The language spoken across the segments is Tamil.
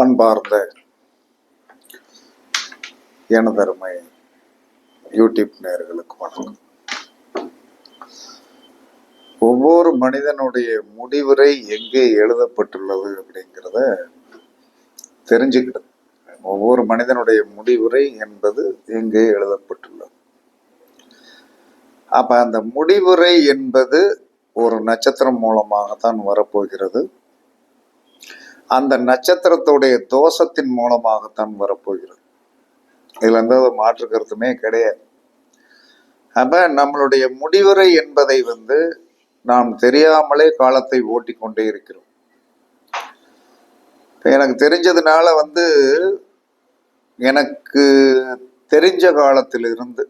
அன்பார்ந்த எனதருமை யூடியூப் நேர்களுக்கு வணக்கம். ஒவ்வொரு மனிதனுடைய முடிவுரை எங்கே எழுதப்பட்டுள்ளது அப்படிங்கிறத தெரிஞ்சுக்கிடுது ஒவ்வொரு மனிதனுடைய முடிவுரை என்பது எங்கே எழுதப்பட்டுள்ளது. அப்ப அந்த முடிவுரை என்பது ஒரு நட்சத்திரம் மூலமாகத்தான் வரப்போகிறது. அந்த நட்சத்திரத்துடைய தோஷத்தின் மூலமாகத்தான் வரப்போகிறது. இதுல எந்த மாற்று கருத்துமே கிடையாது. அப்ப நம்மளுடைய முடிவுரை என்பதை வந்து நாம் தெரியாமலே காலத்தை ஓட்டி கொண்டே இருக்கிறோம் எனக்கு தெரிஞ்சதுனால வந்து எனக்கு தெரிஞ்ச காலத்திலிருந்து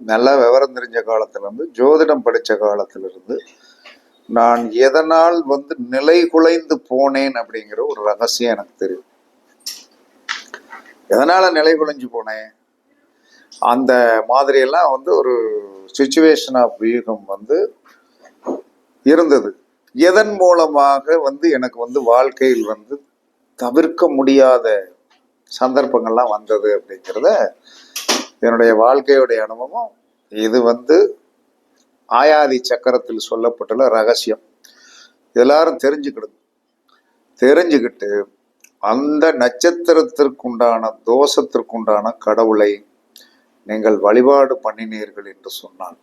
நல்லா விவரம் தெரிஞ்ச காலத்திலிருந்து ஜோதிடம் படித்த காலத்திலிருந்து நான் எதனால் வந்து நிலை குலைந்து போனேன் அப்படிங்கிற ஒரு ரகசியம் எனக்கு தெரியும். எதனால நிலை குலைஞ்சு போனேன்? அந்த மாதிரியெல்லாம் வந்து ஒரு சுச்சுவேஷன் ஆஃப் வியூகம் வந்து இருந்தது. எதன் மூலமாக வந்து எனக்கு வந்து வாழ்க்கையில் வந்து தவிர்க்க முடியாத சந்தர்ப்பங்கள்லாம் வந்தது அப்படிங்கிறத என்னுடைய வாழ்க்கையுடைய அனுபவம். இது வந்து ஆயாதி சக்கரத்தில் சொல்லப்பட்டுள்ள ரகசியம். எல்லாரும் தெரிஞ்சுக்கிடுங்க. தெரிஞ்சுக்கிட்டு அந்த நட்சத்திரத்திற்குண்டான தோஷத்திற்குண்டான கடவுளை நீங்கள் வழிபாடு பண்ணினீர்கள் என்று சொன்னான்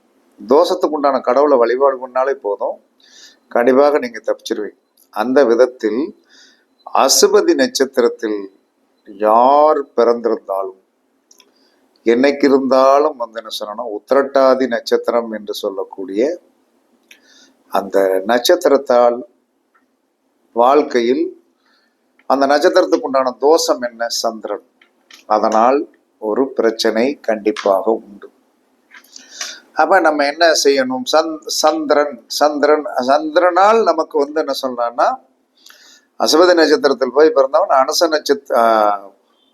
தோஷத்துக்குண்டான கடவுளை வழிபாடு பண்ணாலே போதும். கண்டிப்பாக நீங்கள் தப்பிச்சிருவீங்க. அந்த விதத்தில் அசுபதி நட்சத்திரத்தில் யார் பிறந்திருந்தாலும் என்னைக்கு இருந்தாலும் வந்து என்ன சொல்லணும் உத்திரட்டாதி நட்சத்திரம் என்று சொல்லக்கூடிய அந்த நட்சத்திரத்தால் வாழ்க்கையில் அந்த நட்சத்திரத்துக்கு உண்டான தோஷம் என்ன? சந்திரன். அதனால் ஒரு பிரச்சனை கண்டிப்பாக உண்டு. அப்ப நம்ம என்ன செய்யணும்? சந் சந்திரன். சந்திரன் சந்திரனால் நமக்கு வந்து என்ன சொல்றான்னா அசுபதி நட்சத்திரத்தில் போய் பிறந்தவன் அனுச நட்சத்திர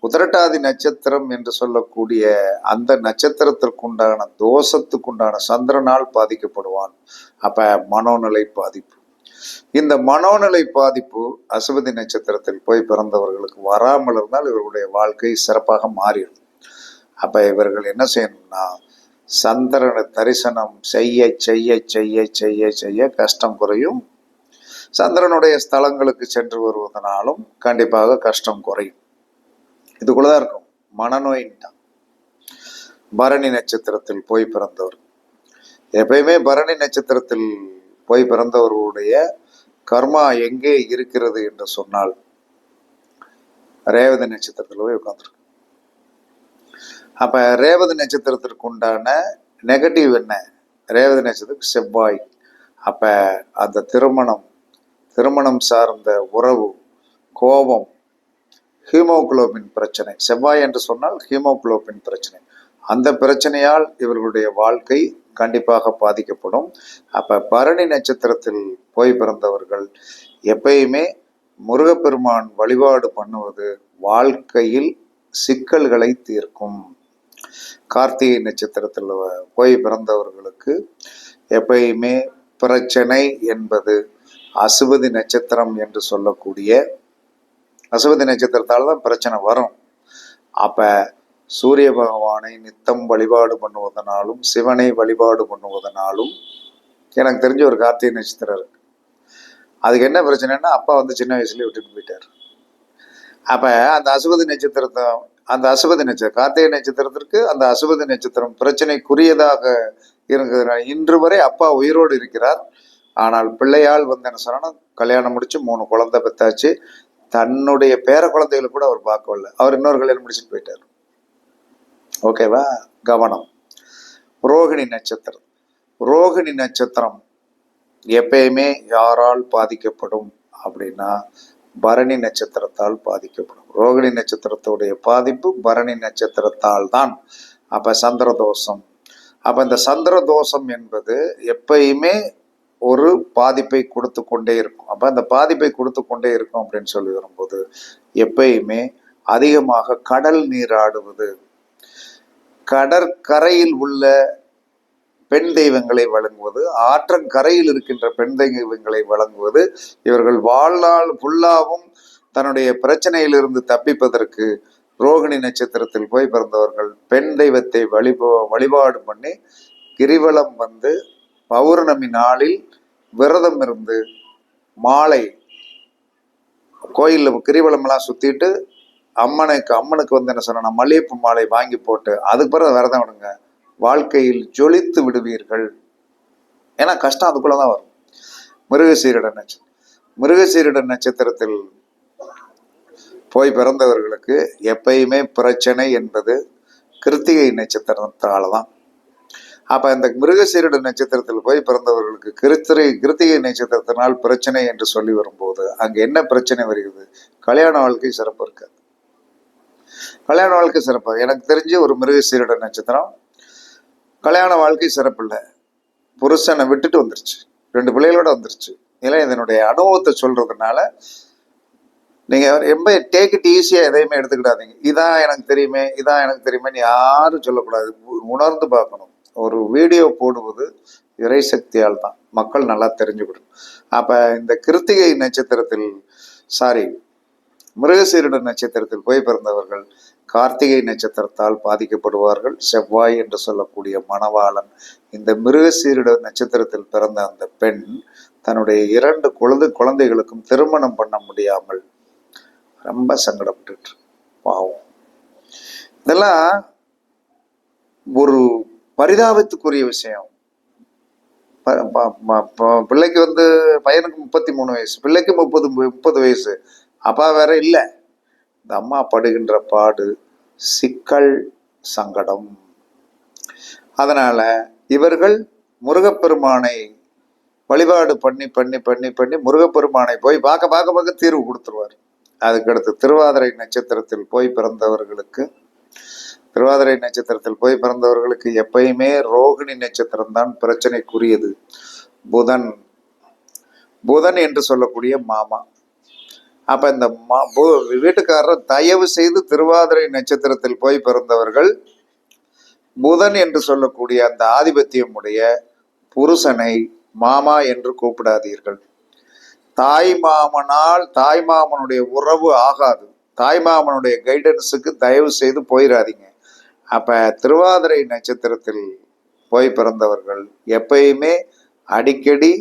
உதரட்டாதி நட்சத்திரம் என்று சொல்லக்கூடிய அந்த நட்சத்திரத்திற்குண்டான தோஷத்துக்குண்டான சந்திரனால் பாதிக்கப்படுவான். அப்ப மனோநிலை பாதிப்பு. இந்த மனோநிலை பாதிப்பு அசுபதி நட்சத்திரத்தில் போய் பிறந்தவர்களுக்கு வராமல் இருந்தால் இவர்களுடைய வாழ்க்கை சிறப்பாக மாறிடும். அப்ப இவர்கள் என்ன செய்யணும்னா சந்திரனை தரிசனம் செய்ய செய்ய செய்ய செய்ய செய்ய கஷ்டம் குறையும். சந்திரனுடைய ஸ்தலங்களுக்கு சென்று வருவதனாலும் கண்டிப்பாக கஷ்டம் குறையும். இதுக்குள்ளதான் இருக்கும். மனநோயின்ட்டான். பரணி நட்சத்திரத்தில் போய் பிறந்தவர். எப்பயுமே பரணி நட்சத்திரத்தில் போய் பிறந்தவர்களுடைய கர்மா எங்கே இருக்கிறது என்று சொன்னால் ரேவதி நட்சத்திரத்தில் போய் உட்காந்துருக்கு அப்ப ரேவதி நட்சத்திரத்திற்கு உண்டான நெகட்டிவ் என்ன? ரேவதி நட்சத்திரத்துக்கு செவ்வாய். அப்ப அந்த திருமணம் திருமணம் சார்ந்த உறவு கோபம் ஹீமோகுளோபின் பிரச்சனை. செவ்வாய் என்று சொன்னால் ஹீமோகுளோபின் பிரச்சனை. அந்த பிரச்சனையால் இவர்களுடைய வாழ்க்கை கண்டிப்பாக பாதிக்கப்படும். அப்போ பரணி நட்சத்திரத்தில் போய் பிறந்தவர்கள் எப்பயுமே முருகப்பெருமான் வழிபாடு பண்ணுவது வாழ்க்கையில் சிக்கல்களை தீர்க்கும். கார்த்திகை நட்சத்திரத்தில் போய் பிறந்தவர்களுக்கு எப்பயுமே பிரச்சனை என்பது அசுபதி நட்சத்திரம் என்று சொல்லக்கூடிய அசுபதி நட்சத்திரத்தால் தான் பிரச்சனை வரும். அப்ப சூரிய பகவானை நித்தம் வழிபாடு பண்ணுவதனாலும் சிவனை வழிபாடு பண்ணுவதனாலும் எனக்கு தெரிஞ்ச ஒரு கார்த்திகை நட்சத்திரம் இருக்கு. அதுக்கு என்ன பிரச்சனைன்னா அப்பா வந்து சின்ன வயசுலயே விட்டுட்டு போயிட்டார். அப்ப அந்த அசுபதி நட்சத்திரத்தை அந்த அசுபதி நட்சத்திரம் கார்த்திகை நட்சத்திரத்திற்கு அந்த அசுபதி நட்சத்திரம் பிரச்சனைக்குரியதாக இருக்கிறதுனால இன்று வரை அப்பா உயிரோடு இருக்கிறார். ஆனால் பிள்ளையால் வந்து என்ன சொன்னால் கல்யாணம் முடிச்சு மூணு குழந்தை பெத்தாச்சு. தன்னுடைய பேர குழந்தைகளை கூட அவர் பார்க்கவில்லை. அவர் இன்னொரு கல்யாணம் முடிச்சுட்டு போயிட்டார். ஓகேவா கவனம். ரோகிணி நட்சத்திரம். ரோகிணி நட்சத்திரம் எப்பயுமே யாரால் பாதிக்கப்படும் அப்படின்னா பரணி நட்சத்திரத்தால் பாதிக்கப்படும். ரோகிணி நட்சத்திரத்துடைய பாதிப்பு பரணி நட்சத்திரத்தால் தான். அப்ப சந்திர தோஷம் அப்ப இந்த சந்திர தோஷம் என்பது எப்பயுமே ஒரு பாதிப்பை கொடுத்து கொண்டே இருக்கும். அப்ப அந்த பாதிப்பை கொடுத்து கொண்டே இருக்கும் அப்படின்னு சொல்லி வரும்போது எப்பயுமே அதிகமாக கடல் நீராடுவது கடற்கரையில் உள்ள பெண் தெய்வங்களை வழங்குவது ஆற்றங்கரையில் இருக்கின்ற பெண் தெய்வங்களை வழங்குவது இவர்கள் வாழ்நாள் ஃபுல்லாகவும் தன்னுடைய பிரச்சனையிலிருந்து தப்பிப்பதற்கு ரோகிணி நட்சத்திரத்தில் போய் பிறந்தவர்கள் பெண் தெய்வத்தை வழிபோ வழிபாடு பண்ணி கிரிவலம் வந்து பௌர்ணமி நாளில் விரதம் இருந்து மாலை கோயிலில் கிரிவலமெல்லாம் சுற்றிட்டு அம்மனுக்கு அம்மனுக்கு வந்து என்ன சொன்னா மல்லிகைப்பூ மாலை வாங்கி போட்டு அதுக்கு பிறகு விரதம் விடுங்க வாழ்க்கையில் ஜொலித்து விடுவீர்கள். ஏன்னா கஷ்டம் அதுக்குள்ளே தான் வரும். மிருகசீரிட நட்சத்திரம். மிருகசீரிட நட்சத்திரத்தில் போய் பிறந்தவர்களுக்கு எப்பயுமே பிரச்சனை என்பது கிருத்திகை நட்சத்திரத்தால் தான் அப்ப இந்த மிருகசீரிட நட்சத்திரத்தில் போய் பிறந்தவர்களுக்கு கிருத்திரை கிருத்திகை நட்சத்திரத்தினால் பிரச்சனை என்று சொல்லி வரும்போது அங்க என்ன பிரச்சனை வருகிறது? கல்யாண வாழ்க்கை சிறப்பு இருக்காது கல்யாண வாழ்க்கை சிறப்பு. எனக்கு தெரிஞ்சு ஒரு மிருகசீரட நட்சத்திரம் கல்யாண வாழ்க்கை சிறப்பு இல்லை புருஷனை விட்டுட்டு வந்துருச்சு. ரெண்டு பிள்ளைகளோட வந்துருச்சு. இதெல்லாம் இதனுடைய அனுபவத்தை சொல்றதுனால நீங்க ரொம்ப டேக் இட் ஈஸியா எதையுமே எடுத்துக்கிடாதீங்க. இதான் எனக்கு தெரியுமே இதான் எனக்கு தெரியுமே யாரும் சொல்லக்கூடாது. உணர்ந்து பார்க்கணும். ஒரு வீடியோ போடுவது இறை சக்தியால் தான். மக்கள் நல்லா தெரிஞ்சுவிடும் அப்ப இந்த கிருத்திகை நட்சத்திரத்தில் சாரி மிருகசீரிட நட்சத்திரத்தில் போய் பிறந்தவர்கள் கார்த்திகை நட்சத்திரத்தால் பாதிக்கப்படுவார்கள். செவ்வாய் என்று சொல்லக்கூடிய மணவாளன் இந்த மிருகசீரிட நட்சத்திரத்தில் பிறந்த அந்த பெண் தன்னுடைய இரண்டு குழந்தை குழந்தைகளுக்கும் திருமணம் பண்ண முடியாமல் ரொம்ப சங்கடப்பட்டு பாவம். இதெல்லாம் ஒரு பரிதாபத்துக்குரிய விஷயம். ப- ப- பிள்ளைக்கு வந்து பையனுக்கு முப்பத்தி மூணு வயசு பிள்ளைக்கு முப்பது முப்பது வயசு. அப்பா வேற இல்லை. இந்த அம்மா படுகின்ற பாடு சிக்கல் சங்கடம். அதனால இவர்கள் முருகப்பெருமானை வழிபாடு பண்ணி பண்ணி பண்ணி பண்ணி முருகப்பெருமானை போய் பார்க்க பார்க்க பார்க்க தீர்வு கொடுத்துருவார். அதுக்கடுத்து திருவாதிரை நட்சத்திரத்தில் போய் பிறந்தவர்களுக்கு திருவாதிரை நட்சத்திரத்தில் போய் பிறந்தவர்களுக்கு எப்பயுமே ரோகிணி நட்சத்திரம் தான் பிரச்சனைக்குரியது. புதன் புதன் என்று சொல்லக்கூடிய மாமா. அப்ப இந்த மா- பு- வீட்டுக்காரர் தயவு செய்து திருவாதிரை நட்சத்திரத்தில் போய் பிறந்தவர்கள் புதன் என்று சொல்லக்கூடிய அந்த ஆதிபத்தியம் உடைய புருஷனை மாமா என்று கூப்பிடாதீர்கள். தாய் மாமனால் தாய் மாமனுடைய உறவு ஆகாது. தாய் மாமனுடைய கைடன்ஸுக்கு தயவு செய்து போயிடாதீங்க அப்போ திருவாதிரை நட்சத்திரத்தில் போய் பிறந்தவர்கள் எப்பயுமே அடிக்கடி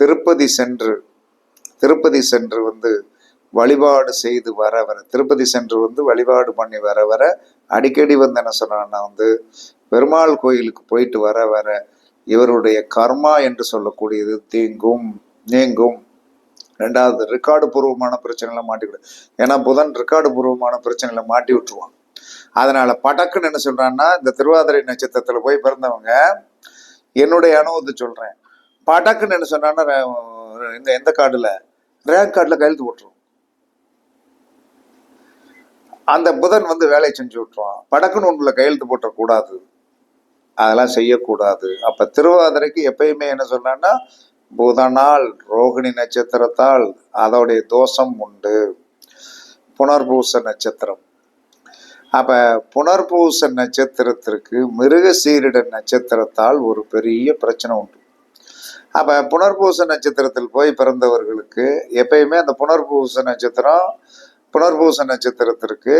திருப்பதி சென்று திருப்பதி சென்று வந்து வழிபாடு செய்து வர வர திருப்பதி சென்று வந்து வழிபாடு பண்ணி வர வர அடிக்கடி வந்து என்ன சொன்னான்னா வந்து பெருமாள் கோயிலுக்கு போயிட்டு வர வர இவருடைய கர்மா என்று சொல்லக்கூடியது தீங்கும் நீங்கும். ரெண்டாவது ரெக்கார்டு பூர்வமான பிரச்சனைகளை மாட்டிக்கிடும் ஏன்னா புதன் ரெக்கார்டு பூர்வமான பிரச்சனைகளை மாட்டி விட்டுருவான். அதனால படக்குன்னு என்ன சொல்றான்னா இந்த திருவாதிரை நட்சத்திரத்துல போய் பிறந்தவங்க என்னுடைய அனுபவத்தை சொல்றேன். படக்குன்னு என்ன சொன்னான்னா இந்த எந்த கார்டுல ரேங்க் கார்டுல கையெழுத்து போட்டுரும். அந்த புதன் வந்து வேலையை செஞ்சு விட்டுருவான். படக்குன்னு ஒன்றுல கையெழுத்து போட்டக்கூடாது. அதெல்லாம் செய்யக்கூடாது. அப்ப திருவாதிரைக்கு எப்பயுமே என்ன சொன்னான்னா புதனால் ரோகிணி நட்சத்திரத்தால் அதோடைய தோஷம் உண்டு. புனர்பூச நட்சத்திரம். அப்போ புனர்பூச நட்சத்திரத்திற்கு மிருக சீரிட நட்சத்திரத்தால் ஒரு பெரிய பிரச்சனை உண்டு. அப்போ புனர்பூச நட்சத்திரத்தில் போய் பிறந்தவர்களுக்கு எப்பயுமே அந்த புனர்பூச நட்சத்திரம் புனர்பூச நட்சத்திரத்திற்கு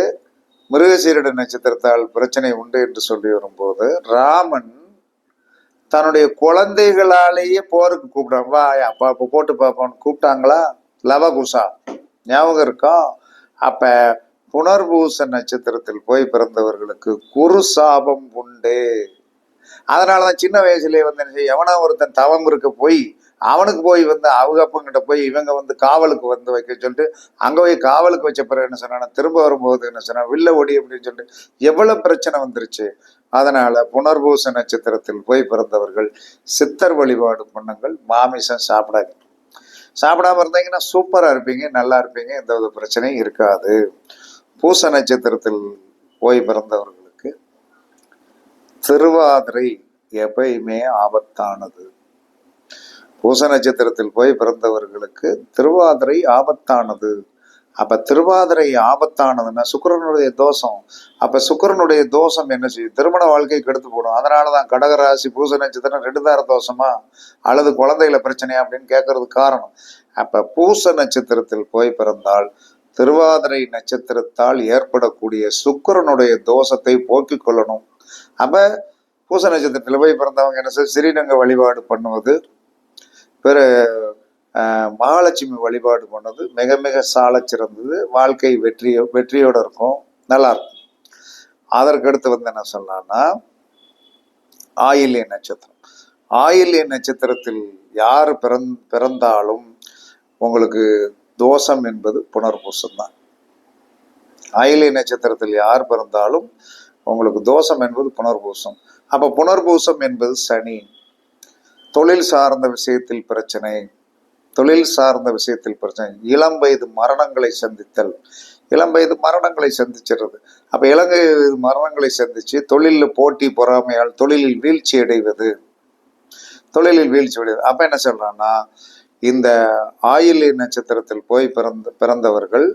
மிருகசீரிட நட்சத்திரத்தால் பிரச்சனை உண்டு என்று சொல்லி வரும்போது ராமன் தன்னுடைய குழந்தைகளாலேயே போருக்கு கூப்பிடுறான். வா அப்பா அப்போ போட்டு பார்ப்போம்னு கூப்பிட்டாங்களா? லவகுசா. ஞாபகம் இருக்கோம் அப்போ புனர்பூச நட்சத்திரத்தில் போய் பிறந்தவர்களுக்கு குரு சாபம் உண்டு. அதனாலதான் சின்ன வயசுலேயே வந்து என்ன எவனா ஒருத்தன் தவம் இருக்க போய் அவனுக்கு போய் வந்து அவங்க அப்பங்கிட்ட போய் இவங்க வந்து காவலுக்கு வந்து வைக்க சொல்லிட்டு அங்க போய் காவலுக்கு வச்ச பிறகு என்ன சொன்னா திரும்ப வரும்போது என்ன சொன்னா வில்ல ஒடி அப்படின்னு சொல்லிட்டு எவ்வளவு பிரச்சனை வந்துருச்சு. அதனால புனர்பூச நட்சத்திரத்தில் போய் பிறந்தவர்கள் சித்தர் வழிபாடு பண்ணுங்கள் மாமிசம் சாப்பிடாது சாப்பிடாம இருந்தீங்கன்னா சூப்பரா இருப்பீங்க நல்லா இருப்பீங்க எந்த வித பிரச்சனையும் இருக்காது. பூச நட்சத்திரத்தில் போய் பிறந்தவர்களுக்கு திருவாதிரை எப்பயுமே ஆபத்தானது. பூச நட்சத்திரத்தில் போய் பிறந்தவர்களுக்கு திருவாதிரை ஆபத்தானது. அப்ப திருவாதிரை ஆபத்தானதுன்னா சுக்கிரனுடைய தோஷம். அப்ப சுக்கிரனுடைய தோஷம் என்ன செய்யும்? திருமண வாழ்க்கை கெடுத்து போடும். அதனாலதான் கடகராசி பூச நட்சத்திரம் ரெண்டுதார தோஷமா? அல்லது குழந்தைகள பிரச்சனையா? அப்படின்னு கேட்கறதுக்கு காரணம். அப்ப பூச நட்சத்திரத்தில் போய் பிறந்தால் திருவாதிரை நட்சத்திரத்தால் ஏற்படக்கூடிய சுக்கரனுடைய தோஷத்தை போக்கிக் கொள்ளணும். அப்ப பூச நட்சத்திரத்தில் போய் பிறந்தவங்க என்ன செய்ய ஸ்ரீரங்க வழிபாடு பண்ணுவது பிற ஆஹ், மகாலட்சுமி வழிபாடு பண்ணது மிக மிக சாலச் சிறந்தது. வாழ்க்கை வெற்றியோ வெற்றியோட இருக்கும். நல்லா இருக்கும். அதற்கடுத்து வந்து என்ன சொல்லலாம்னா ஆயில்ய நட்சத்திரம். ஆயில்ய நட்சத்திரத்தில் யார் பிறந் பிறந்தாலும் உங்களுக்கு தோஷம் என்பது புனர்பூசம் தான் ஆயில்ய நட்சத்திரத்தில் யார் பிறந்தாலும் உங்களுக்கு தோஷம் என்பது புனர்பூசம். அப்ப புனர்பூசம் என்பது சனி. தொழில் சார்ந்த விஷயத்தில் பிரச்சனை. தொழில் சார்ந்த விஷயத்தில் பிரச்சனை. இளம் வயது மரணங்களை சந்தித்தல். இளம் வயது மரணங்களை சந்திச்சிடுறது. அப்ப இலங்கை வயது மரணங்களை சந்திச்சு தொழிலில் போட்டி பொறாமையால் தொழிலில் வீழ்ச்சி அடைவது. தொழிலில் வீழ்ச்சி அடைவது. அப்ப என்ன சொல்றான்னா இந்த ஆயிலி நட்சத்திரத்தில் போய் பிறந்த பிறந்தவர்கள்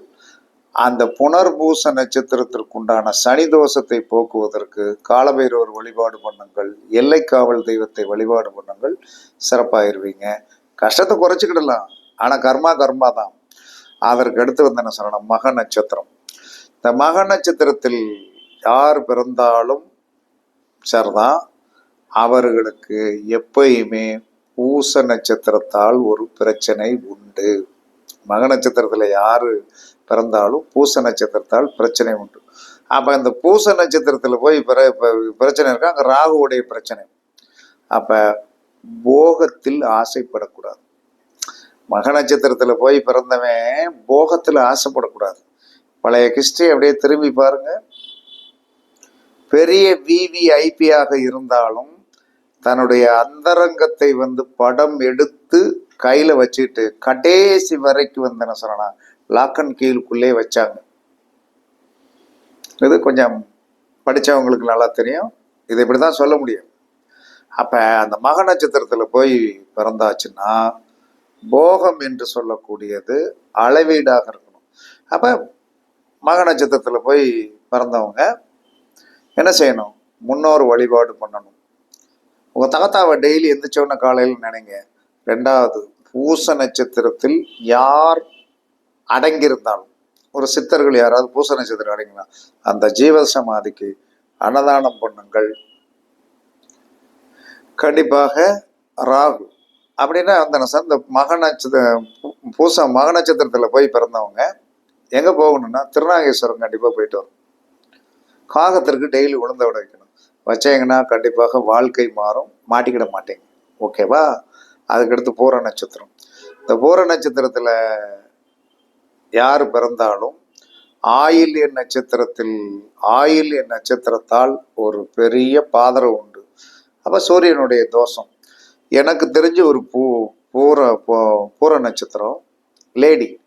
அந்த புனர்பூச நட்சத்திரத்திற்குண்டான சனி தோஷத்தை போக்குவதற்கு காலபைரவர் வழிபாடு பண்ணுங்கள் எல்லை காவல் தெய்வத்தை வழிபாடு பண்ணுங்கள் சிறப்பாயிருவீங்க. கஷ்டத்தை குறைச்சிக்கிடலாம் ஆனால் கர்மா கர்மா தான். அதற்கு அடுத்து வந்து என்ன சொல்லணும்? மக நட்சத்திரம். இந்த மக நட்சத்திரத்தில் யார் பிறந்தாலும் சரிதான். அவர்களுக்கு எப்பயுமே பூச நட்சத்திரத்தால் ஒரு பிரச்சனை உண்டு. மக நட்சத்திரத்தில் யார் பிறந்தாலும் பூச நட்சத்திரத்தால் பிரச்சனை உண்டு. அப்போ இந்த பூச நட்சத்திரத்தில் போய் பிற பிரச்சனை இருக்கா? அங்கே ராகுவுடைய பிரச்சனை. அப்போ போகத்தில் ஆசைப்படக்கூடாது. மக நட்சத்திரத்தில் போய் பிறந்தவன் போகத்தில் ஆசைப்படக்கூடாது. பழைய ஹிஸ்டரி அப்படியே திரும்பி பாருங்க. பெரிய விவிஐபி ஆக இருந்தாலும் தன்னுடைய அந்தரங்கத்தை வந்து படம் எடுத்து கையில வச்சுட்டு கடைசி வரைக்கும் வந்து என்ன சொல்லணும் லாக் அண்ட் கீழுக்குள்ளே வச்சாங்க. இது கொஞ்சம் படித்தவங்களுக்கு நல்லா தெரியும். இது இப்படி தான் சொல்ல முடியும். அப்போ அந்த மக நட்சத்திரத்தில் போய் பிறந்தாச்சுன்னா போகம் என்று சொல்லக்கூடியது அளவீடாக இருக்கணும். அப்போ மக நட்சத்திரத்தில் போய் பிறந்தவங்க என்ன செய்யணும்? முன்னோர் வழிபாடு பண்ணணும். உங்க தாத்தாவை டெய்லி எந்திரிச்சோன்ன காலையில் நினைங்க. ரெண்டாவது பூச நட்சத்திரத்தில் யார் அடங்கியிருந்தாலும் ஒரு சித்தர்கள் யாராவது பூச நட்சத்திரம் அடங்கினா அந்த ஜீவ சமாதிக்கு அன்னதானம் பண்ணுங்கள். கண்டிப்பாக ராகு. அப்படின்னா அந்த நச- இந்த மக நட்சத்திர பூச மக நட்சத்திரத்தில் போய் பிறந்தவங்க எங்கே போகணும்னா திருநாகேஸ்வரம் கண்டிப்பாக போயிட்டு வரும். காகத்திற்கு டெய்லி உளுந்த விட வைக்கணும். வச்சீங்கன்னா கண்டிப்பாக வாழ்க்கை மாறும். மாட்டிக்கிட மாட்டேங்க ஓகேவா அதுக்கடுத்து பூர நட்சத்திரம். இந்த பூர நட்சத்திரத்தில் யார் பிறந்தாலும் ஆயில்ய நட்சத்திரத்தில் ஆயில்ய நட்சத்திரத்தால் ஒரு பெரிய பாதரம் உண்டு. அப்போ சூரியனுடைய தோஷம். எனக்கு தெரிஞ்ச ஒரு பூ பூர பூ- பூர நட்சத்திரம் லேடி.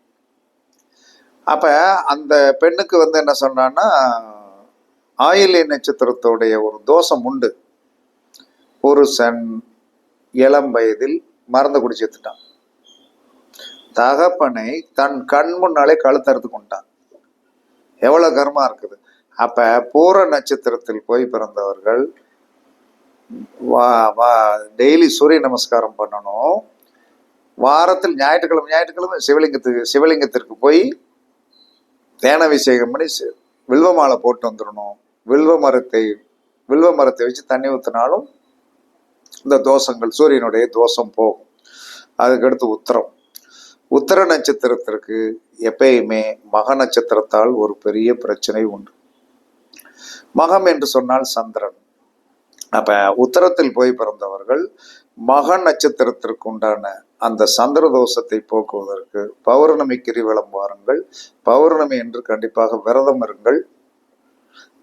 அப்போ அந்த பெண்ணுக்கு வந்து என்ன சொன்னான்னா ஆயில்ய நட்சத்திரத்துடைய ஒரு தோஷம் உண்டு. புருஷன் இளம் வயதில் மறந்து குடிச்சு எடுத்துட்டான் தகப்பனை தன் கண் முன்னாலே கழுத்தறுத்து கொண்டான். எவ்வளோ கர்மா இருக்குது. அப்ப பூர நட்சத்திரத்தில் போய் பிறந்தவர்கள் வா வா டெய்லி சூரிய நமஸ்காரம் பண்ணணும். வாரத்தில் ஞாயிற்றுக்கிழமை ஞாயிற்றுக்கிழமை சிவலிங்கத்துக்கு சிவலிங்கத்திற்கு போய் தேனாபிஷேகம் பண்ணி வில்வ மாலை போட்டு வந்துடணும். வில்வ மரத்தை வில்வ மரத்தை வச்சு தண்ணி ஊற்றினாலும் இந்த தோஷங்கள் சூரியனுடைய தோஷம் போகும். அதுக்கடுத்து உத்தரம். உத்தர நட்சத்திரத்திற்கு எப்பயுமே மக நட்சத்திரத்தால் ஒரு பெரிய பிரச்சனை உண்டு. மகம் என்று சொன்னால் சந்திரன். அப்ப உத்தரத்தில் போய் பிறந்தவர்கள் மக நட்சத்திரத்திற்கு உண்டான அந்த சந்திர தோஷத்தை போக்குவதற்கு பௌர்ணமி கிரிவலம் வாருங்கள். பௌர்ணமி என்று கண்டிப்பாக விரதம் இருங்கள்.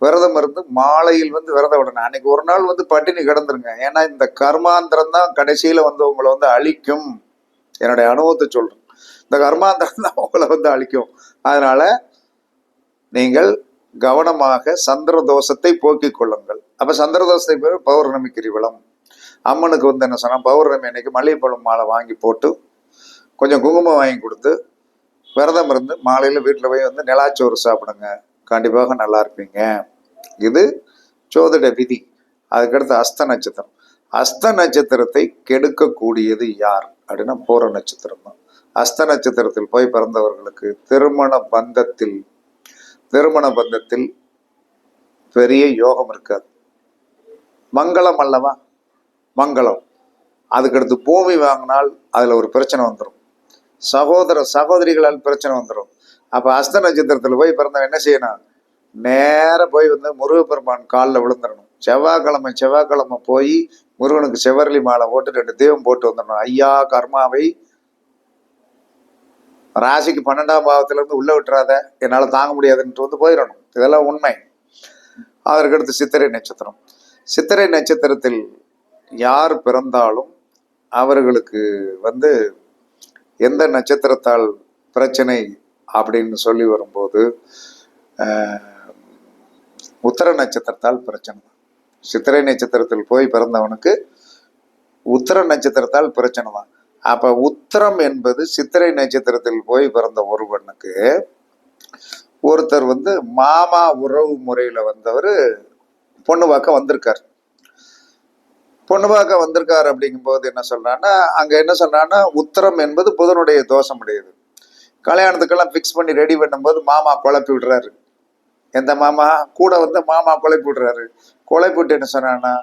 விரதம் இருந்து மாலையில் வந்து விரதம் விடணும். அன்னைக்கு ஒரு நாள் வந்து பட்டினி கிடந்துருங்க. ஏன்னா இந்த கர்மாந்திரம் தான் கடைசியில வந்து உங்களை வந்து அழிக்கும். என்னுடைய அனுபவத்தை சொல்றேன். இந்த கர்மாந்திரம் தான் உங்களை வந்து அழிக்கும். அதனால நீங்கள் கவனமாக சந்திர தோஷத்தை போக்கிக் கொள்ளுங்கள். அப்ப சந்திர தோஷத்தை பேர் பௌர்ணமி கிரிவலம். அம்மனுக்கு வந்து என்ன சொன்னா பௌர்ணமி அன்னைக்கு மல்லிகைப்பழம் மாலை வாங்கி போட்டு கொஞ்சம் குங்குமம் வாங்கி கொடுத்து விரதம் இருந்து மாலையில் வீட்டில் போய் வந்து நிலாச்சோறு சாப்பிடுங்க. கண்டிப்பாக நல்லா இருப்பீங்க. இது ஜோதிட விதி. அதுக்கடுத்து அஸ்த நட்சத்திரம். அஸ்த நட்சத்திரத்தை கெடுக்கக்கூடியது யார்? அப்படின்னா பூர நட்சத்திரம் தான். அஸ்த நட்சத்திரத்தில் போய் பிறந்தவர்களுக்கு திருமண பந்தத்தில் திருமண பந்தத்தில் பெரிய யோகம் இருக்காது. மங்களம் அல்லவா? மங்களம். அதுக்கடுத்து பூமி வாங்கினால் அதில் ஒரு பிரச்சனை வந்துடும் சகோதர சகோதரிகளால் பிரச்சனை வந்துடும் அப்போ அஸ்த நட்சத்திரத்தில் போய் பிறந்தவன் என்ன செய்யணும்? நேராக போய் வந்து முருகப்பெருமான் காலில் விழுந்துடணும் செவ்வாய்க்கிழமை செவ்வாய்க்கிழமை போய் முருகனுக்கு செவ்வரளி மாலை போட்டு ரெண்டு தெய்வம் போட்டு வந்துடணும். ஐயா கர்மாவை ராசிக்கு பன்னெண்டாம் பாவத்திலேருந்து உள்ளே விட்டுறாத. என்னால் தாங்க முடியாதுன்ட்டு வந்து போயிடணும். இதெல்லாம் உண்மை. அதற்கடுத்து சித்திரை நட்சத்திரம். சித்திரை நட்சத்திரத்தில் யார் பிறந்தாலும் அவர்களுக்கு வந்து எந்த நட்சத்திரத்தால் பிரச்சனை அப்படின்னு சொல்லி வரும்போது உத்தர நட்சத்திரத்தால் பிரச்சனை. தான் சித்திரை நட்சத்திரத்தில் போய் பிறந்தவனுக்கு உத்தர நட்சத்திரத்தால் பிரச்சனை தான். அப்போ உத்தரம் என்பது சித்திரை நட்சத்திரத்தில் போய் பிறந்த ஒருவனுக்கு ஒருத்தர் வந்து மாமா உறவு முறையில் வந்தவர் பொண்ணு பார்க்க வந்திருக்கார். பொண்ணு பார்க்க வந்திருக்கார் அப்படிங்கும்போது என்ன சொல்கிறான்னா அங்கே என்ன சொல்கிறான்னா உத்தரம் என்பது புதனுடைய தோஷம் உடையது கல்யாணத்துக்கெல்லாம் ஃபிக்ஸ் பண்ணி ரெடி பண்ணும்போது மாமா குழப்பி விடுறாரு. எந்த மாமா? கூட வந்து மாமா குழப்பி விடுறாரு. குழப்பி விட்டு என்ன சொன்னான்னா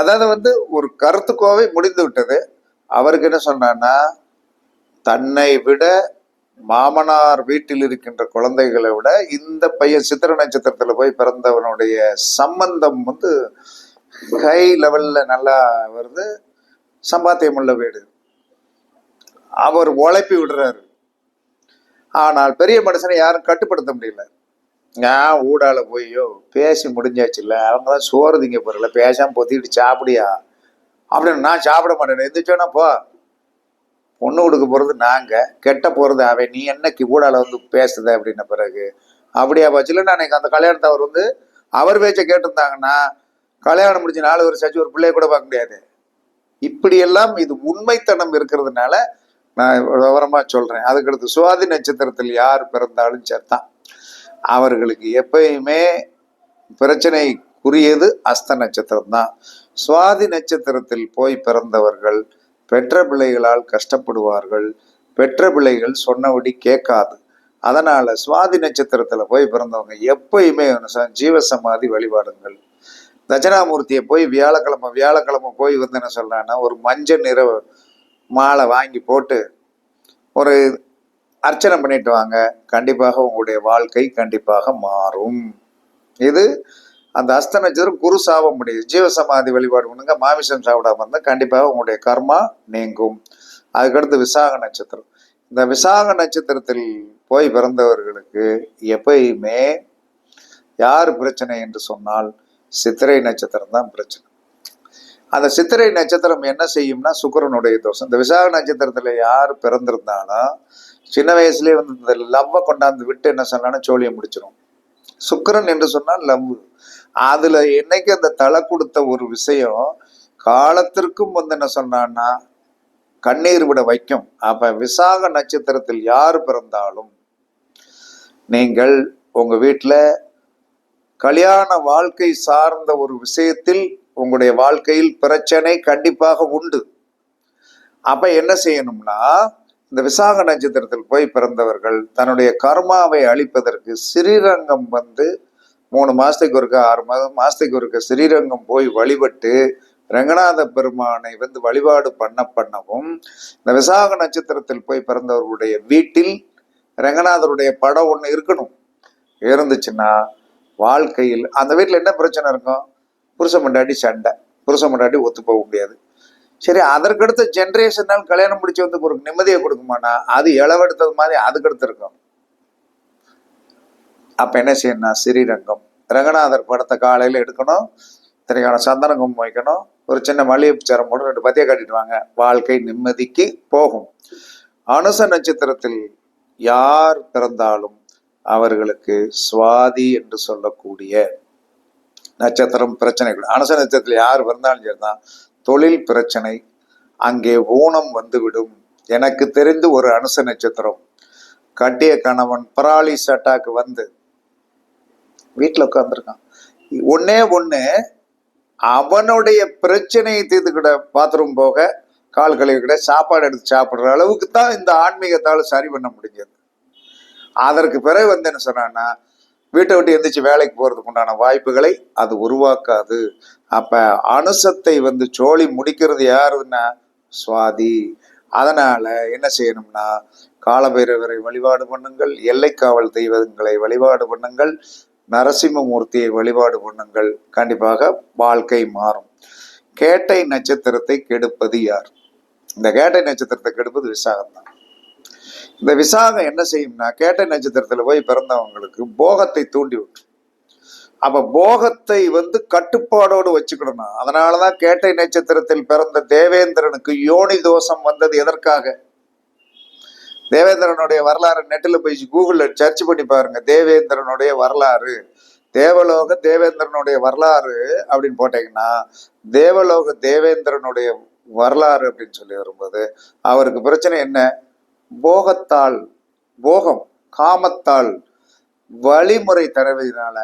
அதாவது வந்து ஒரு கருத்துக்கோவை முடிந்து விட்டது. அவருக்கு என்ன சொன்னான்னா தன்னை விட மாமனார் வீட்டில் இருக்கின்ற குழந்தைகளை விட இந்த பையன் சித்திர நட்சத்திரத்தில் போய் பிறந்தவனுடைய சம்பந்தம் வந்து ஹை லெவலில் நல்லா வருது. சம்பாத்தியம் உள்ள வீடு. அவர் உழைப்பி விடுறாரு. ஆனால் பெரிய மனுஷனை யாரும் கட்டுப்படுத்த முடியல. நான் ஊடால போய்யோ பேசி முடிஞ்சாச்சுல்ல அவங்க தான் சோறு திங்க போறல பேசாம பொத்திக்கிட்டு சாப்பிடியா? அப்படின்னு நான் சாப்பிட மாட்டேன் எந்திரிச்சோன்னா போ. பொண்ணு கொடுக்க போறது நாங்க கெட்ட போறது அவன் நீ என்னைக்கு ஊடால வந்து பேசுத அப்படின்ன பிறகு அப்படியா பட்சத்தில் நான் அந்த கல்யாணத்தை அவர் வந்து அவர் பேச்சை கேட்டிருந்தாங்கன்னா கல்யாணம் முடிஞ்சு நாலு வருஷம் ஆச்சு ஒரு பிள்ளைய கூட பார்க்க முடியாது. இப்படியெல்லாம் இது உண்மைத்தனம் இருக்கிறதுனால நான் விவரமா சொல்றேன். அதுக்கடுத்து சுவாதி நட்சத்திரத்தில் யார் பிறந்தாலும் சரிதான். அவர்களுக்கு எப்பயுமே பிரச்சனைக்குரியது அஸ்த நட்சத்திரம் தான் சுவாதி நட்சத்திரத்தில் போய் பிறந்தவர்கள் பெற்ற பிள்ளைகளால் கஷ்டப்படுவார்கள். பெற்ற பிள்ளைகள் சொன்னபடி கேட்காது. அதனால சுவாதி நட்சத்திரத்துல போய் பிறந்தவங்க எப்பயுமே ஜீவசமாதி வழிபாடுங்கள். தட்சிணாமூர்த்தியை போய் வியாழக்கிழமை வியாழக்கிழமை போய் வந்து என்ன சொல்றான்னா ஒரு மஞ்சள் நிற மாலை வாங்கி போட்டு ஒரு அர்ச்சனை பண்ணிட்டு வாங்க. கண்டிப்பாக உங்களுடைய வாழ்க்கை கண்டிப்பாக மாறும். இது அந்த அஸ்த நட்சத்திரம் குரு சாப முடியும் ஜீவசமாதி வழிபாடு பண்ணுங்க. மாமிசம் சாப்பிடாம இருந்தால் கண்டிப்பாக உங்களுடைய கர்மா நீங்கும். அதுக்கடுத்து விசாக நட்சத்திரம். இந்த விசாக நட்சத்திரத்தில் போய் பிறந்தவர்களுக்கு எப்பயுமே யார் பிரச்சனை என்று சொன்னால் சித்திரை நட்சத்திரம் தான் பிரச்சனை. அந்த சித்திரை நட்சத்திரம் என்ன செய்யும்னா சுக்கிரனுடைய தோஷம். இந்த விசாக நட்சத்திரத்துல யார் பிறந்திருந்தாலும் சின்ன வயசுலயே வந்து இந்த லவ்வை கொண்டாந்து விட்டு என்ன சொன்னாலும் சோழியை முடிச்சிடும் சுக்கரன் என்று சொன்னால் லவ். அதுல என்னைக்கு அந்த தலை கொடுத்த ஒரு விஷயம் காலத்திற்கும் வந்து என்ன சொன்னான்னா கண்ணீர் விட வைக்கும். அப்ப விசாக நட்சத்திரத்தில் யார் பிறந்தாலும் நீங்கள் உங்க வீட்டுல கல்யாண வாழ்க்கை சார்ந்த ஒரு விஷயத்தில் உங்களுடைய வாழ்க்கையில் பிரச்சனை கண்டிப்பாக உண்டு. அப்ப என்ன செய்யணும்னா இந்த விசாக நட்சத்திரத்தில் போய் பிறந்தவர்கள் தன்னுடைய கர்மாவை அழிப்பதற்கு ஸ்ரீரங்கம் வந்து மூணு மாசத்துக்கு ஒருக்க ஆறு மாதம் மாசத்துக்கு ஒருக்க ஸ்ரீரங்கம் போய் வழிபட்டு ரங்கநாத பெருமானை வந்து வழிபாடு பண்ண பண்ணவும் இந்த விசாக நட்சத்திரத்தில் போய் பிறந்தவர்களுடைய வீட்டில் ரங்கநாதருடைய படம் ஒன்று இருக்கணும். இருந்துச்சுன்னா வாழ்க்கையில் அந்த வீட்டில் என்ன பிரச்சனை இருக்கும்? புருஷ மண்டாட்டி சண்டை. புருஷ மண்டாட்டி ஒத்து போக முடியாது. சரி அதற்கடுத்த ஜென்ரேஷனால் கல்யாணம் முடிச்சு வந்து ஒரு நிம்மதியை கொடுக்குமானா? அது இளவெடுத்தது மாதிரி அதுக்கடுத்து இருக்கும். அப்ப என்ன செய்யணும்னா ஸ்ரீரங்கம் ரங்கநாதர் படத்தை காலையில எடுக்கணும். திரைக்கான கும்பம் வைக்கணும். ஒரு சின்ன மல்லிகைப்பூ சரம் போட்டு ரெண்டு பத்தியை கட்டிட்டு வாங்க. வாழ்க்கை நிம்மதிக்கு போகும். அனுச நட்சத்திரத்தில் யார் பிறந்தாலும் அவர்களுக்கு சுவாதி என்று சொல்லக்கூடிய நட்சத்திரம் பிரச்சனைகள். அனுச நட்சத்திரத்தில் யார் பிறந்தாலும் சரிதான். தொழில் பிரச்சனை அங்கே ஊனம் வந்துவிடும். எனக்கு தெரிந்து ஒரு அனுச நட்சத்திரம். கட்டிய கணவன் பராலிஸ் சட்டாக்கு வந்து வீட்டில் உட்காந்துருக்கான் ஒன்னே ஒன்று அவனுடைய பிரச்சனையை தீர்த்துக்கிட பாத்ரூம் போக கால் கழுவிக்கிட சாப்பாடு எடுத்து சாப்பிட்ற அளவுக்கு தான் இந்த ஆன்மீகத்தால் சரி பண்ண முடிஞ்சது. அதற்கு பிறகு வந்து என்ன சொன்னான்னா வீட்டை விட்டு எந்திரிச்சு வேலைக்கு போகிறதுக்கு உண்டான வாய்ப்புகளை அது உருவாக்காது. அப்போ அனுசத்தை வந்து சோழி முடிக்கிறது யாருன்னா சுவாதி. அதனால என்ன செய்யணும்னா காலபைரவரை வழிபாடு பண்ணுங்கள் எல்லைக்காவல் தெய்வங்களை வழிபாடு பண்ணுங்கள் நரசிம்மமூர்த்தியை வழிபாடு பண்ணுங்கள். கண்டிப்பாக வாழ்க்கை மாறும். கேட்டை நட்சத்திரத்தை கெடுப்பது யார்? இந்த கேட்டை நட்சத்திரத்தை கெடுப்பது விசாகம் தான் இந்த விசாகம் என்ன செய்யும்னா கேட்டை நட்சத்திரத்துல போய் பிறந்தவங்களுக்கு போகத்தை தூண்டி விட்டு. அப்ப போகத்தை வந்து கட்டுப்பாடோடு வச்சுக்கிடணும் அதனாலதான் கேட்டை நட்சத்திரத்தில் பிறந்த தேவேந்திரனுக்கு யோனி தோஷம் வந்தது எதற்காக? தேவேந்திரனுடைய வரலாறு நெட்டில் போய் கூகுளில் சர்ச் பண்ணி பாருங்க. தேவேந்திரனுடைய வரலாறு. தேவலோக தேவேந்திரனுடைய வரலாறு அப்படின்னு போட்டீங்கன்னா தேவலோக தேவேந்திரனுடைய வரலாறு அப்படின்னு சொல்லி வரும்போது அவருக்கு பிரச்சனை என்ன? போகத்தால் போகம் காமத்தால் வழிமுறை தரவினால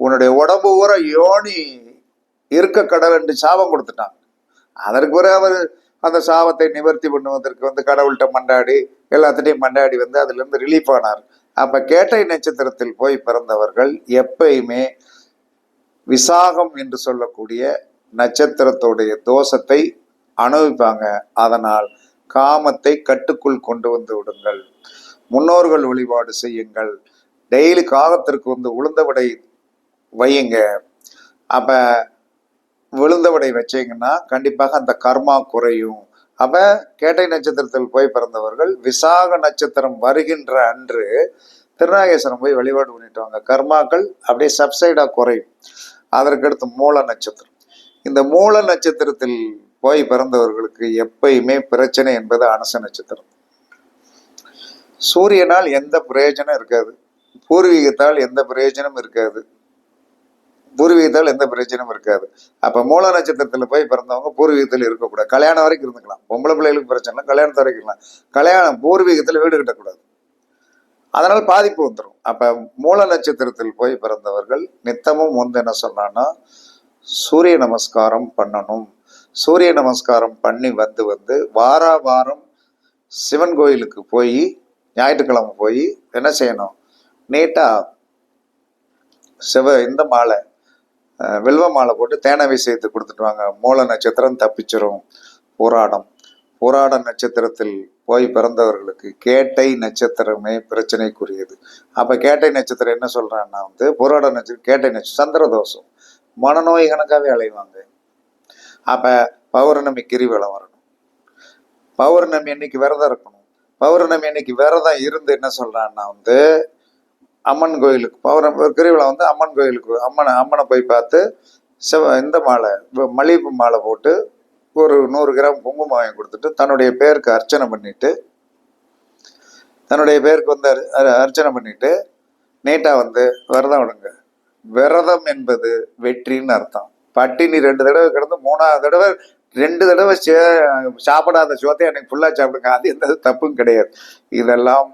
உன்னுடைய உடம்பு ஊற யோனி இருக்க கடல் என்று சாபம் கொடுத்துட்டான். அதற்கு பிறகு அவர் அந்த சாபத்தை நிவர்த்தி பண்ணுவதற்கு வந்து கடவுள்கிட்ட மண்டாடி எல்லாத்திட்டையும் மண்டாடி வந்து அதுலேருந்து ரிலீஃப் ஆனார். அப்போ கேட்டை நட்சத்திரத்தில் போய் பிறந்தவர்கள் எப்பயுமே விசாகம் என்று சொல்லக்கூடிய நட்சத்திரத்துடைய தோஷத்தை அனுபவிப்பாங்க. அதனால் காமத்தை கட்டுக்குள் கொண்டு வந்து விடுங்கள். முன்னோர்கள் வழிபாடு செய்யுங்கள். டெய்லி காகத்திற்கு வந்து உளுந்தவடை வையுங்க. அப்ப விழுந்தவடை வச்சீங்கன்னா கண்டிப்பாக அந்த கர்மா குறையும். அப்ப கேட்டை நட்சத்திரத்தில் போய் பிறந்தவர்கள் விசாக நட்சத்திரம் வருகின்ற அன்று திருநாகேஸ்வரம் போய் வழிபாடு பண்ணிட்டு வாங்க. கர்மாக்கள் அப்படியே சப்சைடா குறையும். அதற்கடுத்து மூல நட்சத்திரம். இந்த மூல நட்சத்திரத்தில் போய் பிறந்தவர்களுக்கு எப்பயுமே பிரச்சனை என்பது அனச நட்சத்திரம். சூரியனால் எந்த பிரயோஜனம் இருக்காது. பூர்வீகத்தால் எந்த பிரயோஜனம் இருக்காது. பூர்வீகத்தால் எந்த பிரச்சனையும் இருக்காது. அப்ப மூல நட்சத்திரத்துல போய் பிறந்தவங்க பூர்வீகத்தில் இருக்கக்கூடாது. கல்யாணம் வரைக்கும் இருந்துக்கலாம். பொம்பளை பிள்ளைகளுக்கு பிரச்சனை இல்லை, கல்யாணத்து வரைக்கும் இருக்கலாம். கல்யாணம் பூர்வீகத்தில் வீடு கட்டக்கூடாது. அதனால பாதிப்பு வந்துடும் அப்ப மூல நட்சத்திரத்தில் போய் பிறந்தவர்கள் நித்தமும் வந்து என்ன சொன்னான்னா சூரிய நமஸ்காரம் பண்ணணும். சூரிய நமஸ்காரம் பண்ணி வந்து வந்து வார வாரம் சிவன் கோயிலுக்கு போய் ஞாயிற்றுக்கிழமை போய் என்ன செய்யணும்? நீட்டா சிவ இந்த மாலை வெல்வ வில்வ மாலை போட்டு தேனவை சேர்த்து கொடுத்துட்டு வாங்க. மூல நட்சத்திரம் தப்பிச்சிரும். போராடம். போராட நட்சத்திரத்தில் போய் பிறந்தவர்களுக்கு கேட்டை நட்சத்திரமே பிரச்சனைக்குரியது. அப்ப கேட்டை நட்சத்திரம் என்ன சொல்றேன்னா வந்து போராட நட்சத்திரம் கேட்டை நட்சத்திரம் சந்திர தோஷம் மனநோய் கணக்காவே அலைவாங்க. அப்போ பௌர்ணமி கிரிவலம் வரணும். பௌர்ணமி அன்னைக்கு விரதம் இருக்கணும். பௌர்ணமி அன்னைக்கு விரதம் இருந்து என்ன சொல்கிறான்னா வந்து அம்மன் கோயிலுக்கு பௌர்ணமி கிரிவலம் வந்து அம்மன் கோயிலுக்கு அம்மனை அம்மனை போய் பார்த்து சிவ இந்த மாலை வ- மல்லிகைப்பூ மாலை போட்டு ஒரு நூறு கிராம் குங்குமம் வாங்கி கொடுத்துட்டு தன்னுடைய பேருக்கு அர்ச்சனை பண்ணிட்டு தன்னுடைய பேருக்கு வந்து அர்ச்சனை பண்ணிட்டு நீட்டாக வந்து விரதம் விடுங்க. விரதம் என்பது வெற்றின்னு அர்த்தம். பட்டினி ரெண்டு தடவை கிடந்து மூணாவது தடவை ரெண்டு தடவை சே சாப்பிடாத சோத்தை எனக்கு ஃபுல்லாக சாப்பிடுங்க. அது எந்த தப்பும் கிடையாது. இதெல்லாம்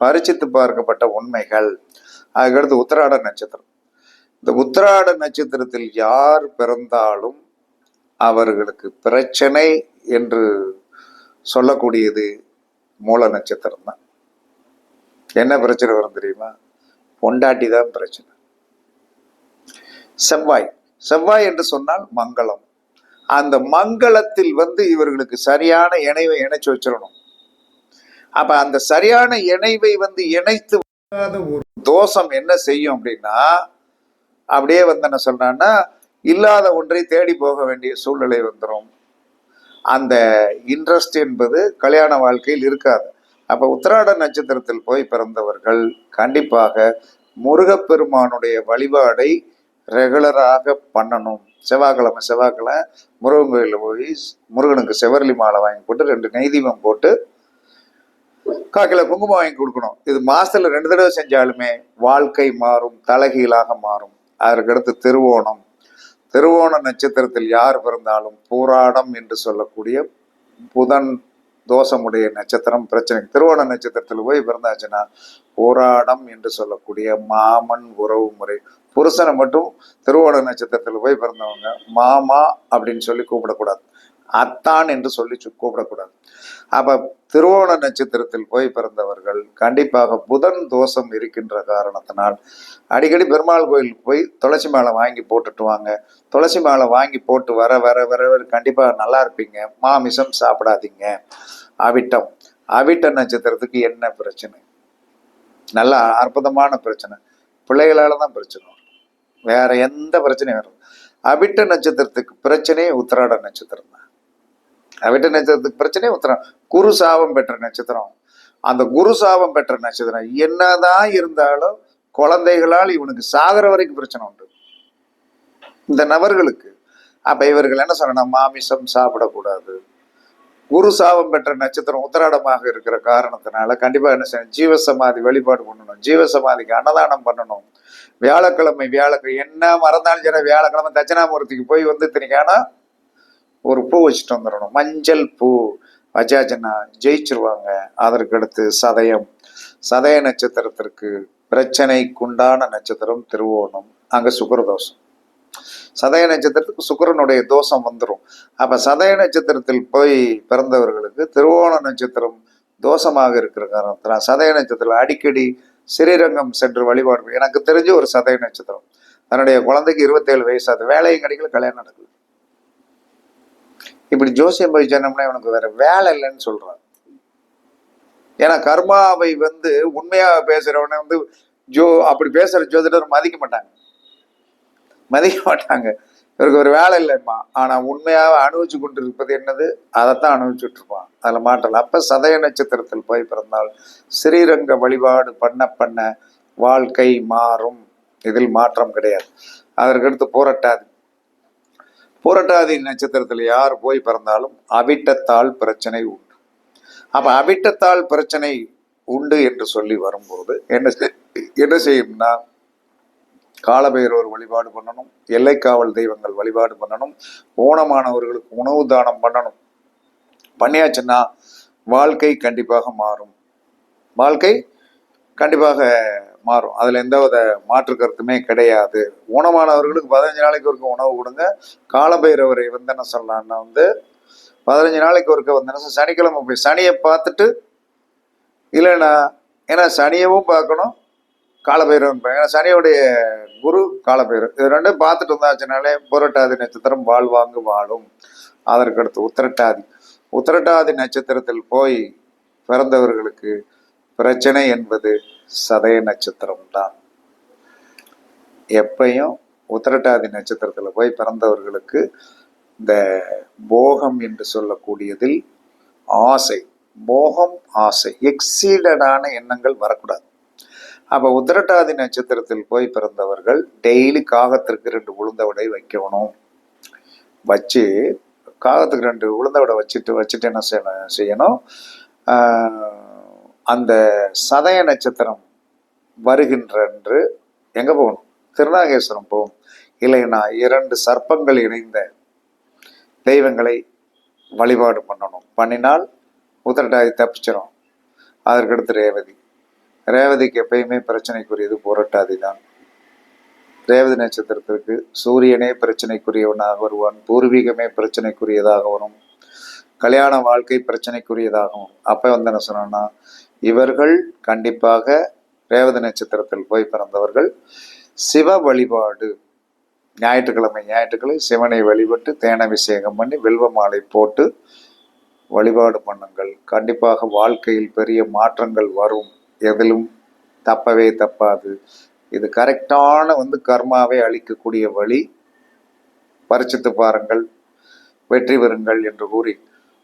பரிசித்து பார்க்கப்பட்ட உண்மைகள். அதுக்கடுத்து உத்திராட நட்சத்திரம். இந்த உத்திராட நட்சத்திரத்தில் யார் பிறந்தாலும் அவர்களுக்கு பிரச்சனை என்று சொல்லக்கூடியது மூல நட்சத்திரம் தான் என்ன பிரச்சனை வரும் தெரியுமா? பொண்டாட்டி தான் பிரச்சனை. செவ்வாய். செவ்வாய் என்று சொன்னால் மங்களம். அந்த மங்களத்தில் வந்து இவர்களுக்கு சரியான இணைவை இணைச்சு வச்சிடணும். அப்ப அந்த சரியான இணைவை வந்து இணைத்து ஒரு தோஷம் என்ன செய்யும் அப்படின்னா அப்படியே வந்து என்ன சொல்றான்னா இல்லாத ஒன்றை தேடி போக வேண்டிய சூழ்நிலை வந்துடும் அந்த இன்ட்ரெஸ்ட் என்பது கல்யாண வாழ்க்கையில் இருக்காது. அப்ப உத்திராட நட்சத்திரத்தில் போய் பிறந்தவர்கள் கண்டிப்பாக முருகப்பெருமானுடைய வழிபாடை ரெகுலராக பண்ணணும். செவ்வாய்க்கிழமை செவ்வாய்க்கிழமை முருகன் கோயிலில் போய் முருகனுக்கு செவரளி மாலை வாங்கி போட்டு ரெண்டு நெய்தீபம் போட்டு காக்கில குங்குமம் வாங்கி கொடுக்கணும். இது மாசத்துல ரெண்டு தடவை செஞ்சாலுமே வாழ்க்கை மாறும் தலைகீழாக மாறும். அதற்கடுத்து திருவோணம். திருவோண நட்சத்திரத்தில் யார் பிறந்தாலும் பூராடம் என்று சொல்லக்கூடிய புதன் தோஷமுடைய நட்சத்திரம் பிரச்சனை திருவோண நட்சத்திரத்தில் போய் பிறந்தாச்சுன்னா போராடம் என்று சொல்லக்கூடிய மாமன் உறவு முறை. புருஷனை மட்டும் திருவோண நட்சத்திரத்தில் போய் பிறந்தவங்க மாமா அப்படின்னு சொல்லி கூப்பிடக்கூடாது. அத்தான் என்று சொல்லி கூப்பிடக்கூடாது. அப்ப திருவோண நட்சத்திரத்தில் போய் பிறந்தவர்கள் கண்டிப்பாக புதன் தோஷம் இருக்கின்ற காரணத்தினால் அடிக்கடி பெருமாள் கோயிலுக்கு போய் துளசி மாலை வாங்கி போட்டுட்டு வாங்க. துளசி மாலை வாங்கி போட்டு வர வர வர வர கண்டிப்பாக நல்லா இருப்பீங்க. மாமிசம் சாப்பிடாதீங்க. அவிட்டம். அவிட்ட நட்சத்திரத்துக்கு என்ன பிரச்சனை? நல்ல அற்புதமான பிரச்சனை. பிள்ளைகளால தான் பிரச்சனை வேற எந்த பிரச்சனையும் வரும் அவிட்ட நட்சத்திரத்துக்கு பிரச்சனையே உத்திராட நட்சத்திரம் தான். அவிட்ட நட்சத்திரத்துக்கு பிரச்சனையே உத்தரம். குரு சாபம் பெற்ற நட்சத்திரம். அந்த குரு சாபம் பெற்ற நட்சத்திரம் என்னதான் இருந்தாலும் குழந்தைகளால் இவனுக்கு சாகிற வரைக்கும் பிரச்சனை உண்டு. இந்த நபர்களுக்கு. அப்ப இவர்கள் என்ன சொல்லணும்? மாமிசம் சாப்பிடக்கூடாது. குரு சாபம் பெற்ற நட்சத்திரம் உத்தராடமாக இருக்கிற காரணத்தினால கண்டிப்பா என்ன செய்யணும்? ஜீவசமாதி வழிபாடு பண்ணணும். ஜீவசமாதிக்கு அன்னதானம் பண்ணணும். வியாழக்கிழமை வியாழக்கிழமை என்ன மறந்தாலும் சரி வியாழக்கிழமை தட்சிணாமூர்த்திக்கு போய் வந்து தினிக்கானா ஒரு பூ வச்சுட்டு வந்துடணும் மஞ்சள் பூ அஜாஜனா ஜெயிச்சிருவாங்க. அதற்கு அடுத்து சதயம். சதய நட்சத்திரத்திற்கு பிரச்சனைக்குண்டான நட்சத்திரம் திருவோணம். அங்க சுக்கரதோஷம் சதய நட்சத்திரத்துக்கு சுக்கிரனுடைய தோஷம் வந்துடும் அப்ப சதய நட்சத்திரத்தில் போய் பிறந்தவர்களுக்கு திருவோண நட்சத்திரம் தோஷமாக இருக்கிற காரணத்தில் சதய நட்சத்திரம் அடிக்கடி ஸ்ரீரங்கம் சென்று வழிபாடு. எனக்கு தெரிஞ்ச ஒரு சதய நட்சத்திரம். தன்னுடைய குழந்தைக்கு இருபத்தேழு வயசு. அது வேலையும் கிடைக்கல கல்யாணம் நடக்குது இப்படி ஜோசியம் போய் சொன்னோம்னா இவனுக்கு வேற வேலை இல்லைன்னு சொல்றான். ஏன்னா கர்மாவை வந்து உண்மையாக பேசுறவனை வந்து ஜோ அப்படி பேசுற ஜோதிடர் மதிக்க மாட்டாங்க. மதிக்க மாட்டாங்க. இவருக்கு ஒரு வேலை இல்லைம்மா. ஆனா உண்மையாக அனுபவிச்சு கொண்டு இருப்பது என்னது? அதைத்தான் அனுபவிச்சுட்டு இருப்பான். அதில் மாற்றல அப்ப சதய நட்சத்திரத்தில் போய் பிறந்தால் ஸ்ரீரங்க வழிபாடு பண்ண பண்ண வாழ்க்கை மாறும். இதில் மாற்றம் கிடையாது. அதற்கடுத்து போராட்டாது புரட்டாதி நட்சத்திரத்தில் யார் போய் பிறந்தாலும் அவிட்டத்தால் பிரச்சனை உண்டு. அப்போ அவிட்டத்தால் பிரச்சனை உண்டு என்று சொல்லி வரும்போது என்ன என்ன செய்யும்னா காலபைரவர் வழிபாடு பண்ணணும் எல்லைக்காவல் தெய்வங்கள் வழிபாடு பண்ணணும் ஓணமானவர்களுக்கு உணவு தானம் பண்ணணும். பண்ணியாச்சுன்னா வாழ்க்கை கண்டிப்பாக மாறும். வாழ்க்கை கண்டிப்பாக மாறும். அதில் எந்த வித மாற்று கருத்துமே கிடையாது. ஊனமானவர்களுக்கு பதினஞ்சு நாளைக்கு ஒருக்க உணவு கொடுங்க. காலபைரவரை வந்து என்ன சொல்லலாம்னா வந்து பதினஞ்சு நாளைக்கு ஒருக்க வந்து என்ன சனிக்கிழமை போய் சனியை பார்த்துட்டு இல்லைன்னா ஏன்னா சனியவும் பார்க்கணும் காலபைரவன் ஏன்னா சனியோடைய குரு காலபைரவன் இது ரெண்டும் பார்த்துட்டு வந்தாச்சுனாலே புரட்டாதி நட்சத்திரம் வாழ்வாங்கு வாழும். அதற்கடுத்து உத்திரட்டாதி. உத்திரட்டாதி நட்சத்திரத்தில் போய் பிறந்தவர்களுக்கு பிரச்சனை என்பது சதய நட்சத்திரம் தான். எப்பையும் உத்திரட்டாதி நட்சத்திரத்தில் போய் பிறந்தவர்களுக்கு இந்த போகம் என்று சொல்லக்கூடியதில் ஆசை போகம் ஆசை எக்ஸீடடான எண்ணங்கள் வரக்கூடாது. அப்போ உத்திரட்டாதி நட்சத்திரத்தில் போய் பிறந்தவர்கள் டெய்லி காகத்திற்கு ரெண்டு உளுந்த வடை வைக்கணும். வச்சு காகத்துக்கு ரெண்டு உளுந்த வடை வச்சுட்டு வச்சுட்டு என்ன செய்யணும்? செய்யணும் அந்த சதய நட்சத்திரம் வருகின்றன்று எங்கே போகணும்? திருநாகேஸ்வரம் போகும் இல்லைன்னா இரண்டு சர்ப்பங்கள் இணைந்த தெய்வங்களை வழிபாடு பண்ணணும். பண்ணினால் உத்திரட்டாதி தப்பிச்சிடும் அதற்கடுத்து ரேவதி. ரேவதிக்கு எப்பயுமே பிரச்சனைக்குரியது புரட்டாதி தான். ரேவதி நட்சத்திரத்திற்கு சூரியனே பிரச்சனைக்குரியவனாக வருவான். பூர்வீகமே பிரச்சனைக்குரியதாக வரும். கல்யாண வாழ்க்கை பிரச்சனைக்குரியதாகும் அப்போ வந்து என்ன சொன்னோன்னா இவர்கள் கண்டிப்பாக ரேவதி நட்சத்திரத்தில் போய் பிறந்தவர்கள். சிவ வழிபாடு. ஞாயிற்றுக்கிழமை ஞாயிற்றுக்கிழமை சிவனை வழிபட்டு தேனாபிஷேகம் பண்ணி வில்வ மாலை போட்டு வழிபாடு பண்ணுங்கள். கண்டிப்பாக வாழ்க்கையில் பெரிய மாற்றங்கள் வரும். எதிலும் தப்பவே தப்பாது. இது கரெக்டான வந்து கர்மாவை அளிக்கக்கூடிய வழி. பரிச்சித்து பாருங்கள். வெற்றி பெறுங்கள் என்று கூறி